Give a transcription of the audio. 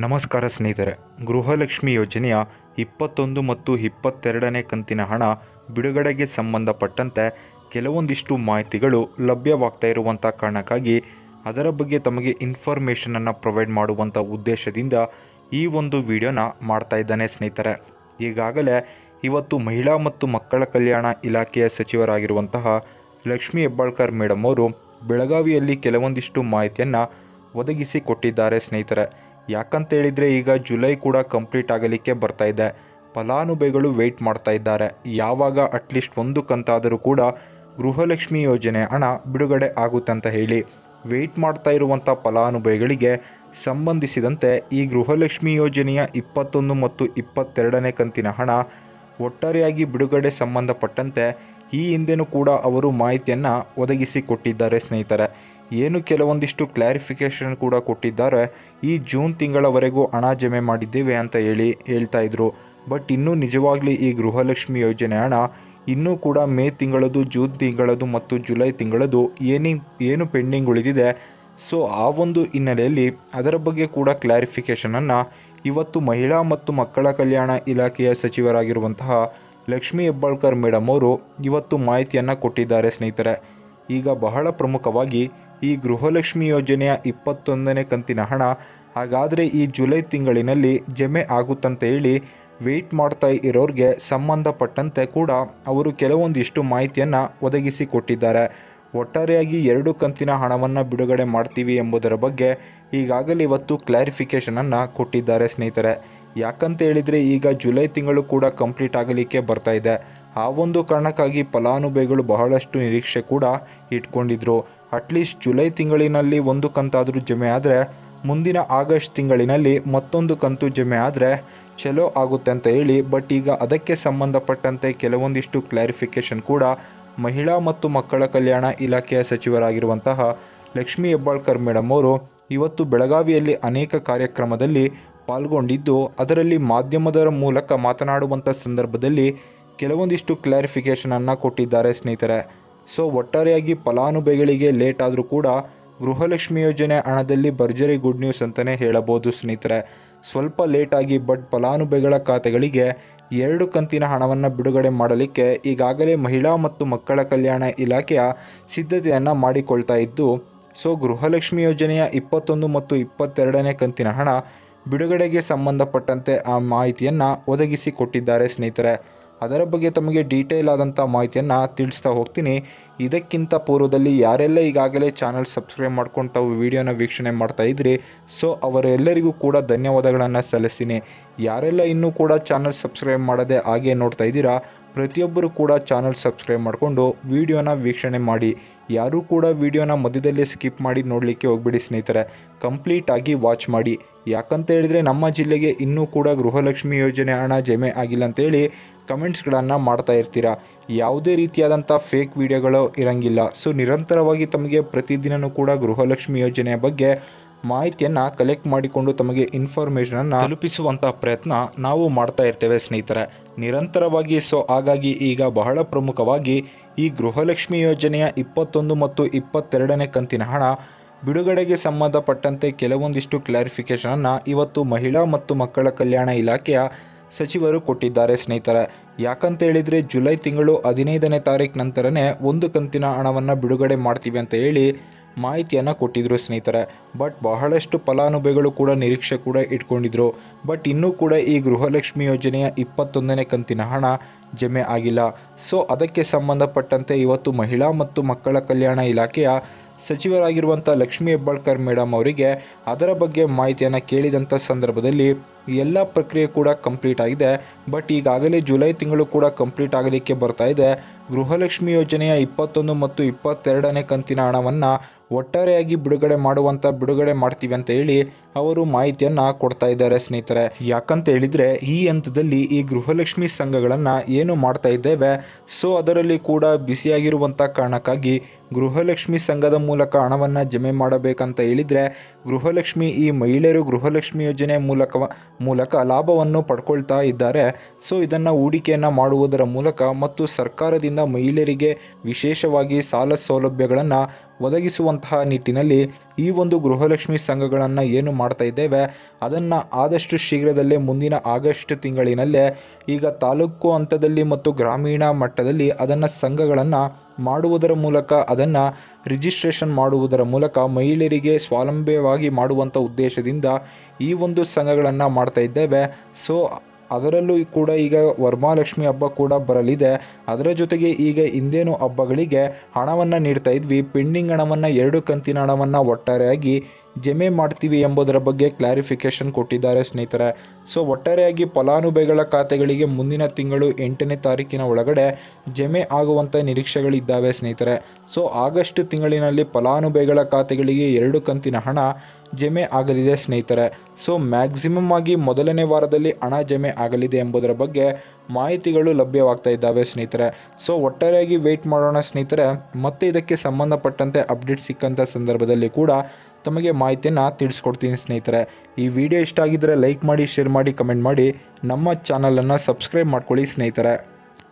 ನಮಸ್ಕಾರ ಸ್ನೇಹಿತರೆ, ಗೃಹಲಕ್ಷ್ಮಿ ಯೋಜನೆಯ ಇಪ್ಪತ್ತೊಂದು ಮತ್ತು ಇಪ್ಪತ್ತೆರಡನೇ ಕಂತಿನ ಹಣ ಬಿಡುಗಡೆಗೆ ಸಂಬಂಧಪಟ್ಟಂತೆ ಕೆಲವೊಂದಿಷ್ಟು ಮಾಹಿತಿಗಳು ಲಭ್ಯವಾಗ್ತಾ ಇರುವಂಥ ಕಾರಣಕ್ಕಾಗಿ ಅದರ ಬಗ್ಗೆ ತಮಗೆ ಇನ್ಫಾರ್ಮೇಷನನ್ನು ಪ್ರೊವೈಡ್ ಮಾಡುವಂಥ ಉದ್ದೇಶದಿಂದ ಈ ಒಂದು ವಿಡಿಯೋನ ಮಾಡ್ತಾ ಇದ್ದಾನೆ ಸ್ನೇಹಿತರೆ. ಈಗಾಗಲೇ ಇವತ್ತು ಮಹಿಳಾ ಮತ್ತು ಮಕ್ಕಳ ಕಲ್ಯಾಣ ಇಲಾಖೆಯ ಸಚಿವರಾಗಿರುವಂತಹ ಲಕ್ಷ್ಮಿ ಹೆಬ್ಬಾಳ್ಕರ್ ಮೇಡಮ್ ಅವರು ಬೆಳಗಾವಿಯಲ್ಲಿ ಕೆಲವೊಂದಿಷ್ಟು ಮಾಹಿತಿಯನ್ನು ಒದಗಿಸಿ ಕೊಟ್ಟಿದ್ದಾರೆ ಸ್ನೇಹಿತರೆ. ಯಾಕಂತ ಹೇಳಿದರೆ ಈಗ ಜುಲೈ ಕೂಡ ಕಂಪ್ಲೀಟ್ ಆಗಲಿಕ್ಕೆ ಬರ್ತಾ ಇದೆ. ಫಲಾನುಭವಿಗಳು ವೆಯ್ಟ್ ಮಾಡ್ತಾ ಇದ್ದಾರೆ. ಯಾವಾಗ ಅಟ್ಲೀಸ್ಟ್ ಒಂದು ಕಂತಾದರೂ ಕೂಡ ಗೃಹಲಕ್ಷ್ಮಿ ಯೋಜನೆ ಹಣ ಬಿಡುಗಡೆ ಆಗುತ್ತೆ ಅಂತ ಹೇಳಿ ವೆಯ್ಟ್ ಮಾಡ್ತಾ ಇರುವಂಥ ಫಲಾನುಭವಿಗಳಿಗೆ ಸಂಬಂಧಿಸಿದಂತೆ ಈ ಗೃಹಲಕ್ಷ್ಮಿ ಯೋಜನೆಯ ಇಪ್ಪತ್ತೊಂದು ಮತ್ತು ಇಪ್ಪತ್ತೆರಡನೇ ಕಂತಿನ ಹಣ ಒಟ್ಟಾರೆಯಾಗಿ ಬಿಡುಗಡೆ ಸಂಬಂಧಪಟ್ಟಂತೆ ಈ ಹಿಂದೆನೂ ಕೂಡ ಅವರು ಮಾಹಿತಿಯನ್ನು ಒದಗಿಸಿ ಕೊಟ್ಟಿದ್ದಾರೆ ಸ್ನೇಹಿತರೆ. ಏನು ಕೆಲವೊಂದಿಷ್ಟು ಕ್ಲಾರಿಫಿಕೇಷನ್ ಕೂಡ ಕೊಟ್ಟಿದ್ದಾರೆ. ಈ ಜೂನ್ ತಿಂಗಳವರೆಗೂ ಹಣ ಜಮೆ ಮಾಡಿದ್ದೇವೆ ಅಂತ ಹೇಳಿ ಹೇಳ್ತಾ ಇದ್ರು. ಬಟ್ ಇನ್ನೂ ನಿಜವಾಗ್ಲಿ ಈ ಗೃಹಲಕ್ಷ್ಮಿ ಯೋಜನೆ ಹಣ ಇನ್ನೂ ಕೂಡ ಮೇ ತಿಂಗಳದು ಜೂನ್ ತಿಂಗಳದು ಮತ್ತು ಜುಲೈ ತಿಂಗಳದು ಏನಿ, ಏನು ಪೆಂಡಿಂಗ್ ಉಳಿದಿದೆ. ಸೊ ಆ ಒಂದು ಹಿನ್ನೆಲೆಯಲ್ಲಿ ಅದರ ಬಗ್ಗೆ ಕೂಡ ಕ್ಲಾರಿಫಿಕೇಷನನ್ನು ಇವತ್ತು ಮಹಿಳಾ ಮತ್ತು ಮಕ್ಕಳ ಕಲ್ಯಾಣ ಇಲಾಖೆಯ ಸಚಿವರಾಗಿರುವಂತಹ ಲಕ್ಷ್ಮೀ ಹೆಬ್ಬಾಳ್ಕರ್ ಮೇಡಮ್ ಅವರು ಇವತ್ತು ಮಾಹಿತಿಯನ್ನು ಕೊಟ್ಟಿದ್ದಾರೆ ಸ್ನೇಹಿತರೆ. ಈಗ ಬಹಳ ಪ್ರಮುಖವಾಗಿ ಈ ಗೃಹಲಕ್ಷ್ಮಿ ಯೋಜನೆಯ ಇಪ್ಪತ್ತೊಂದನೇ ಕಂತಿನ ಹಣ. ಹಾಗಾದರೆ ಈ ಜುಲೈ ತಿಂಗಳಿನಲ್ಲಿ ಜಮೆ ಆಗುತ್ತಂತ ಹೇಳಿ ವೆಯ್ಟ್ ಮಾಡ್ತಾ ಇರೋರಿಗೆ ಸಂಬಂಧಪಟ್ಟಂತೆ ಕೂಡ ಅವರು ಕೆಲವೊಂದಿಷ್ಟು ಮಾಹಿತಿಯನ್ನು ಒದಗಿಸಿ ಕೊಟ್ಟಿದ್ದಾರೆ ಒಟ್ಟಾರೆಯಾಗಿ ಎರಡು ಕಂತಿನ ಹಣವನ್ನು ಬಿಡುಗಡೆ ಮಾಡ್ತೀವಿ ಎಂಬುದರ ಬಗ್ಗೆ ಈಗಾಗಲೇ ಇವತ್ತು ಕ್ಲಾರಿಫಿಕೇಷನನ್ನು ಕೊಟ್ಟಿದ್ದಾರೆ ಸ್ನೇಹಿತರೆ. ಯಾಕಂತ ಹೇಳಿದರೆ ಈಗ ಜುಲೈ ತಿಂಗಳು ಕೂಡ ಕಂಪ್ಲೀಟ್ ಆಗಲಿಕ್ಕೆ ಬರ್ತಾ ಇದೆ. ಆ ಒಂದು ಕಾರಣಕ್ಕಾಗಿ ಫಲಾನುಭವಿಗಳು ಬಹಳಷ್ಟು ನಿರೀಕ್ಷೆ ಕೂಡ ಇಟ್ಕೊಂಡಿದ್ರು. ಅಟ್ಲೀಸ್ಟ್ ಜುಲೈ ತಿಂಗಳಿನಲ್ಲಿ ಒಂದು ಕಂತಾದರೂ ಜಮೆ ಆದರೆ, ಮುಂದಿನ ಆಗಸ್ಟ್ ತಿಂಗಳಿನಲ್ಲಿ ಮತ್ತೊಂದು ಕಂತು ಜಮೆ ಆದರೆ ಚಲೋ ಆಗುತ್ತೆ ಅಂತ ಹೇಳಿ ಬಟ್ ಈಗ ಅದಕ್ಕೆ ಸಂಬಂಧಪಟ್ಟಂತೆ ಕೆಲವೊಂದಿಷ್ಟು ಕ್ಲಾರಿಫಿಕೇಷನ್ ಕೂಡ ಮಹಿಳಾ ಮತ್ತು ಮಕ್ಕಳ ಕಲ್ಯಾಣ ಇಲಾಖೆಯ ಸಚಿವರಾಗಿರುವಂತಹ ಲಕ್ಷ್ಮೀ ಹೆಬ್ಬಾಳ್ಕರ್ ಮೇಡಮ್ ಅವರು ಇವತ್ತು ಬೆಳಗಾವಿಯಲ್ಲಿ ಅನೇಕ ಕಾರ್ಯಕ್ರಮದಲ್ಲಿ ಪಾಲ್ಗೊಂಡಿದ್ದು, ಅದರಲ್ಲಿ ಮಾಧ್ಯಮದರ ಮೂಲಕ ಮಾತನಾಡುವಂಥ ಸಂದರ್ಭದಲ್ಲಿ ಕೆಲವೊಂದಿಷ್ಟು ಕ್ಲಾರಿಫಿಕೇಷನನ್ನು ಕೊಟ್ಟಿದ್ದಾರೆ ಸ್ನೇಹಿತರೆ. ಸೊ ಒಟ್ಟಾರೆಯಾಗಿ ಫಲಾನುಭವಿಗಳಿಗೆ ಲೇಟ್ ಆದರೂ ಕೂಡ ಗೃಹಲಕ್ಷ್ಮಿ ಯೋಜನೆ ಹಣದಲ್ಲಿ ಭರ್ಜರಿ ಗುಡ್ ನ್ಯೂಸ್ ಅಂತಲೇ ಹೇಳಬಹುದು ಸ್ನೇಹಿತರೆ. ಸ್ವಲ್ಪ ಲೇಟಾಗಿ ಬಟ್ ಫಲಾನುಭವಿಗಳ ಖಾತೆಗಳಿಗೆ ಎರಡು ಕಂತಿನ ಹಣವನ್ನು ಬಿಡುಗಡೆ ಮಾಡಲಿಕ್ಕೆ ಈಗಾಗಲೇ ಮಹಿಳಾ ಮತ್ತು ಮಕ್ಕಳ ಕಲ್ಯಾಣ ಇಲಾಖೆಯ ಸಿದ್ಧತೆಯನ್ನು ಮಾಡಿಕೊಳ್ತಾ ಇದ್ದು ಸೊ ಗೃಹಲಕ್ಷ್ಮಿ ಯೋಜನೆಯ ಇಪ್ಪತ್ತೊಂದು ಮತ್ತು ಇಪ್ಪತ್ತೆರಡನೇ ಕಂತಿನ ಹಣ ಬಿಡುಗಡೆಗೆ ಸಂಬಂಧಪಟ್ಟಂತೆ ಆ ಮಾಹಿತಿಯನ್ನು ಒದಗಿಸಿ ಕೊಟ್ಟಿದ್ದಾರೆ ಸ್ನೇಹಿತರೆ. ಅದರ ಬಗ್ಗೆ ತಮಗೆ ಡೀಟೇಲ್ ಆದಂಥ ಮಾಹಿತಿಯನ್ನು ತಿಳಿಸ್ತಾ ಹೋಗ್ತೀನಿ. ಇದಕ್ಕಿಂತ ಪೂರ್ವದಲ್ಲಿ ಯಾರೆಲ್ಲ ಈಗಾಗಲೇ ಚಾನಲ್ ಸಬ್ಸ್ಕ್ರೈಬ್ ಮಾಡ್ಕೊಂಡು ತಾವು ವಿಡಿಯೋನ ವೀಕ್ಷಣೆ ಮಾಡ್ತಾ ಇದ್ರಿ ಸೊ ಅವರೆಲ್ಲರಿಗೂ ಕೂಡ ಧನ್ಯವಾದಗಳನ್ನು ಸಲ್ಲಿಸ್ತೀನಿ. ಯಾರೆಲ್ಲ ಇನ್ನೂ ಕೂಡ ಚಾನಲ್ ಸಬ್ಸ್ಕ್ರೈಬ್ ಮಾಡದೆ ಹಾಗೆ ನೋಡ್ತಾ ಇದ್ದೀರಾ, ಪ್ರತಿಯೊಬ್ಬರು ಕೂಡ ಚಾನಲ್ ಸಬ್ಸ್ಕ್ರೈಬ್ ಮಾಡಿಕೊಂಡು ವಿಡಿಯೋನ ವೀಕ್ಷಣೆ ಮಾಡಿ. ಯಾರೂ ಕೂಡ ವಿಡಿಯೋನ ಮಧ್ಯದಲ್ಲೇ ಸ್ಕಿಪ್ ಮಾಡಿ ನೋಡಲಿಕ್ಕೆ ಹೋಗ್ಬಿಡಿ ಸ್ನೇಹಿತರೆ. ಕಂಪ್ಲೀಟಾಗಿ ವಾಚ್ ಮಾಡಿ. ಯಾಕಂತ ಹೇಳಿದರೆ ನಮ್ಮ ಜಿಲ್ಲೆಗೆ ಇನ್ನೂ ಕೂಡ ಗೃಹಲಕ್ಷ್ಮಿ ಯೋಜನೆ ಹಣ ಜಮೆ ಆಗಿಲ್ಲ ಅಂತೇಳಿ ಕಮೆಂಟ್ಸ್ಗಳನ್ನು ಮಾಡ್ತಾ ಇರ್ತೀರಾ? ಯಾವುದೇ ರೀತಿಯಾದಂಥ ಫೇಕ್ ವಿಡಿಯೋಗಳು ಇರಂಗಿಲ್ಲ. ಸೊ ನಿರಂತರವಾಗಿ ತಮಗೆ ಪ್ರತಿದಿನವೂ ಕೂಡ ಗೃಹಲಕ್ಷ್ಮಿ ಯೋಜನೆಯ ಬಗ್ಗೆ ಮಾಹಿತಿಯನ್ನು ಕಲೆಕ್ಟ್ ಮಾಡಿಕೊಂಡು ತಮಗೆ ಇನ್ಫಾರ್ಮೇಷನನ್ನು ತಲುಪಿಸುವಂಥ ಪ್ರಯತ್ನ ನಾವು ಮಾಡ್ತಾ ಇರ್ತೇವೆ ಸ್ನೇಹಿತರೆ. ನಿರಂತರವಾಗಿ ಸೊ ಹಾಗಾಗಿ ಈಗ ಬಹಳ ಪ್ರಮುಖವಾಗಿ ಈ ಗೃಹಲಕ್ಷ್ಮಿ ಯೋಜನೆಯ ಇಪ್ಪತ್ತೊಂದು ಮತ್ತು ಇಪ್ಪತ್ತೆರಡನೇ ಕಂತಿನ ಹಣ ಬಿಡುಗಡೆಗೆ ಸಂಬಂಧಪಟ್ಟಂತೆ ಕೆಲವೊಂದಿಷ್ಟು ಕ್ಲಾರಿಫಿಕೇಷನನ್ನು ಇವತ್ತು ಮಹಿಳಾ ಮತ್ತು ಮಕ್ಕಳ ಕಲ್ಯಾಣ ಇಲಾಖೆಯ ಸಚಿವರು ಕೊಟ್ಟಿದ್ದಾರೆ ಸ್ನೇಹಿತರೆ. ಯಾಕಂತ ಹೇಳಿದರೆ ಜುಲೈ ತಿಂಗಳು ಹದಿನೈದನೇ ತಾರೀಕು ನಂತರನೇ ಒಂದು ಕಂತಿನ ಹಣವನ್ನು ಬಿಡುಗಡೆ ಮಾಡ್ತೀವಿ ಅಂತ ಹೇಳಿ ಮಾಹಿತಿಯನ್ನು ಕೊಟ್ಟಿದ್ದರು ಸ್ನೇಹಿತರೆ. ಬಟ್ ಬಹಳಷ್ಟು ಫಲಾನುಭವಿಗಳು ಕೂಡ ನಿರೀಕ್ಷೆ ಕೂಡ ಇಟ್ಕೊಂಡಿದ್ರು. ಬಟ್ ಇನ್ನೂ ಕೂಡ ಈ ಗೃಹಲಕ್ಷ್ಮಿ ಯೋಜನೆಯ ಇಪ್ಪತ್ತೊಂದನೇ ಕಂತಿನ ಹಣ ಜಮೆ ಆಗಿಲ್ಲ. ಸೊ ಅದಕ್ಕೆ ಸಂಬಂಧಪಟ್ಟಂತೆ ಇವತ್ತು ಮಹಿಳಾ ಮತ್ತು ಮಕ್ಕಳ ಕಲ್ಯಾಣ ಇಲಾಖೆಯ ಸಚಿವರಾಗಿರುವಂಥ ಲಕ್ಷ್ಮೀ ಹೆಬ್ಬಾಳ್ಕರ್ ಮೇಡಮ್ ಅವರಿಗೆ ಅದರ ಬಗ್ಗೆ ಮಾಹಿತಿಯನ್ನು ಕೇಳಿದಂಥ ಸಂದರ್ಭದಲ್ಲಿ ಎಲ್ಲ ಪ್ರಕ್ರಿಯೆ ಕೂಡ ಕಂಪ್ಲೀಟ್ ಆಗಿದೆ. ಬಟ್ ಈಗಾಗಲೇ ಜುಲೈ ತಿಂಗಳು ಕೂಡ ಕಂಪ್ಲೀಟ್ ಆಗಲಿಕ್ಕೆ ಬರ್ತಾ ಇದೆ. ಗೃಹಲಕ್ಷ್ಮಿ ಯೋಜನೆಯ ಇಪ್ಪತ್ತೊಂದು ಮತ್ತು ಇಪ್ಪತ್ತೆರಡನೇ ಕಂತಿನ ಹಣವನ್ನು ಒಟ್ಟಾರೆಯಾಗಿ ಬಿಡುಗಡೆ ಮಾಡುವಂಥ ಬಿಡುಗಡೆ ಮಾಡ್ತೀವಿ ಅಂತ ಹೇಳಿ ಅವರು ಮಾಹಿತಿಯನ್ನು ಕೊಡ್ತಾ ಇದ್ದಾರೆ ಸ್ನೇಹಿತರೆ. ಯಾಕಂತ ಹೇಳಿದ್ರೆ, ಈ ಹಂತದಲ್ಲಿ ಈ ಗೃಹಲಕ್ಷ್ಮಿ ಸಂಘಗಳನ್ನು ಏನು ಮಾಡ್ತಾ ಇದ್ದೇವೆ, ಸೊ ಅದರಲ್ಲಿ ಕೂಡ ಬಿಸಿಯಾಗಿರುವಂಥ ಕಾರಣಕ್ಕಾಗಿ ಗೃಹಲಕ್ಷ್ಮಿ ಸಂಘದ ಮೂಲಕ ಹಣವನ್ನು ಜಮೆ ಮಾಡಬೇಕಂತ ಹೇಳಿದರೆ, ಗೃಹಲಕ್ಷ್ಮಿ ಈ ಮಹಿಳೆಯರು ಗೃಹಲಕ್ಷ್ಮಿ ಯೋಜನೆ ಮೂಲಕ ಮೂಲಕ ಲಾಭವನ್ನು ಪಡ್ಕೊಳ್ತಾ ಇದ್ದಾರೆ. ಸೊ ಇದನ್ನು ಹೂಡಿಕೆಯನ್ನು ಮಾಡುವುದರ ಮೂಲಕ ಮತ್ತು ಸರ್ಕಾರದಿಂದ ಮಹಿಳೆಯರಿಗೆ ವಿಶೇಷವಾಗಿ ಸಾಲ ಸೌಲಭ್ಯಗಳನ್ನು ಒದಗಿಸುವಂತಹ ನಿಟ್ಟಿನಲ್ಲಿ ಈ ಒಂದು ಗೃಹಲಕ್ಷ್ಮಿ ಸಂಘಗಳನ್ನು ಏನು ಮಾಡ್ತಾ ಇದ್ದೇವೆ, ಅದನ್ನು ಆದಷ್ಟು ಶೀಘ್ರದಲ್ಲೇ ಮುಂದಿನ ಆಗಸ್ಟ್ ತಿಂಗಳಿನಲ್ಲೇ ಈಗ ತಾಲೂಕು ಹಂತದಲ್ಲಿ ಮತ್ತು ಗ್ರಾಮೀಣ ಮಟ್ಟದಲ್ಲಿ ಅದನ್ನು ಸಂಘಗಳನ್ನು ಮಾಡುವುದರ ಮೂಲಕ ಅದನ್ನು ರಿಜಿಸ್ಟ್ರೇಷನ್ ಮಾಡುವುದರ ಮೂಲಕ ಮಹಿಳೆಯರಿಗೆ ಸ್ವಾವಲಂಬಿಯವಾಗಿ ಮಾಡುವಂಥ ಉದ್ದೇಶದಿಂದ ಈ ಒಂದು ಸಂಘಗಳನ್ನು ಮಾಡ್ತಾ ಇದ್ದೇವೆ. ಸೊ ಅದರಲ್ಲೂ ಕೂಡ ಈಗ ವರಮಹಾಲಕ್ಷ್ಮಿ ಹಬ್ಬ ಕೂಡ ಬರಲಿದೆ. ಅದರ ಜೊತೆಗೆ ಈಗ ಹಿಂದೇನು ಹಬ್ಬಗಳಿಗೆ ಹಣವನ್ನು ನೀಡ್ತಾ ಇದ್ವಿ. ಪೆಂಡಿಂಗ್ ಹಣವನ್ನು ಎರಡು ಕಂತಿನ ಹಣವನ್ನು ಒಟ್ಟಾರೆಯಾಗಿ ಜಮೆ ಮಾಡ್ತೀವಿ ಎಂಬುದರ ಬಗ್ಗೆ ಕ್ಲಾರಿಫಿಕೇಶನ್ ಕೊಟ್ಟಿದ್ದಾರೆ ಸ್ನೇಹಿತರೆ. ಸೊ, ಒಟ್ಟಾರೆಯಾಗಿ ಫಲಾನುಭವಿಗಳ ಖಾತೆಗಳಿಗೆ ಮುಂದಿನ ತಿಂಗಳು ಎಂಟನೇ ತಾರೀಕಿನ ಒಳಗಡೆ ಜಮೆ ಆಗುವಂಥ ನಿರೀಕ್ಷೆಗಳಿದ್ದಾವೆ ಸ್ನೇಹಿತರೆ. ಸೊ, ಆಗಸ್ಟ್ ತಿಂಗಳಿನಲ್ಲಿ ಫಲಾನುಭವಿಗಳ ಖಾತೆಗಳಿಗೆ ಎರಡು ಕಂತಿನ ಹಣ ಜಮೆ ಆಗಲಿದೆ ಸ್ನೇಹಿತರೆ. ಸೊ ಮ್ಯಾಕ್ಸಿಮಮ್ ಆಗಿ ಮೊದಲನೇ ವಾರದಲ್ಲಿ ಹಣ ಜಮೆ ಆಗಲಿದೆ ಎಂಬುದರ ಬಗ್ಗೆ ಮಾಹಿತಿಗಳು ಲಭ್ಯವಾಗ್ತಾ ಇದ್ದಾವೆ ಸ್ನೇಹಿತರೆ. ಸೊ ಒಟ್ಟಾರೆಯಾಗಿ ವೆಯ್ಟ್ ಮಾಡೋಣ ಸ್ನೇಹಿತರೆ. ಮತ್ತೆ ಇದಕ್ಕೆ ಸಂಬಂಧಪಟ್ಟಂತೆ ಅಪ್ಡೇಟ್ ಸಿಕ್ಕಂಥ ಸಂದರ್ಭದಲ್ಲಿ ಕೂಡ ತಮಗೆ ಮಾಹಿತಿಯನ್ನು ತಿಳಿಸ್ಕೊಡ್ತೀನಿ ಸ್ನೇಹಿತರೆ. ಈ ವಿಡಿಯೋ ಇಷ್ಟ ಆಗಿದ್ದರೆ ಲೈಕ್ ಮಾಡಿ ಶೇರ್ ಮಾಡಿ ಕಮೆಂಟ್ ಮಾಡಿ. ನಮ್ಮ ಚಾನಲನ್ನು ಸಬ್ಸ್ಕ್ರೈಬ್ ಮಾಡ್ಕೊಳ್ಳಿ ಸ್ನೇಹಿತರೆ.